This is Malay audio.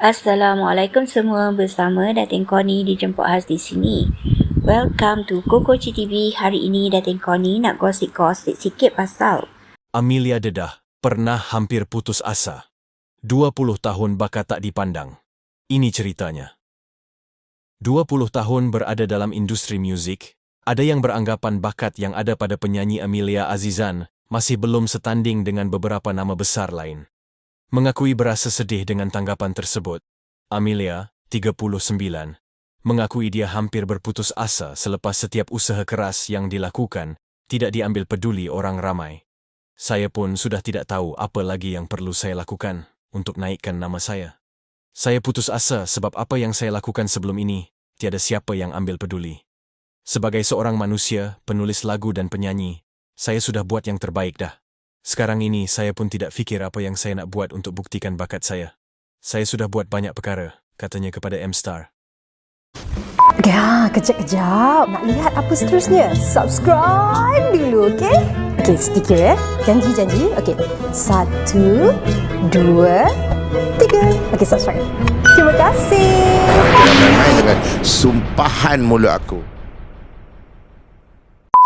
Assalamualaikum semua bersama Datin Koni dijemput khas di sini. Welcome to Koko TV. Hari ini Datin Koni nak gosip-gosip sikit pasal Amelia Dedah pernah hampir putus asa. 20 tahun bakat tak dipandang. Ini ceritanya. 20 tahun berada dalam industri muzik, ada yang beranggapan bakat yang ada pada penyanyi Amelia Azizan masih belum setanding dengan beberapa nama besar lain. Mengakui berasa sedih dengan tanggapan tersebut, Amelia, 39, mengakui dia hampir berputus asa selepas setiap usaha keras yang dilakukan tidak diambil peduli orang ramai. Saya pun sudah tidak tahu apa lagi yang perlu saya lakukan untuk naikkan nama saya. Saya putus asa sebab apa yang saya lakukan sebelum ini tiada siapa yang ambil peduli. Sebagai seorang manusia, penulis lagu dan penyanyi, saya sudah buat yang terbaik dah. Sekarang ini saya pun tidak fikir apa yang saya nak buat untuk buktikan bakat saya. Saya sudah buat banyak perkara, katanya kepada M-Star. Ya, kejap-kejap. Nak lihat apa seterusnya? Subscribe dulu, okey? Okey, sedikit ya. Janji-janji. Okey. Satu, dua, tiga. Okey, subscribe. Terima kasih. Jangan main-main dengan sumpahan mulut aku.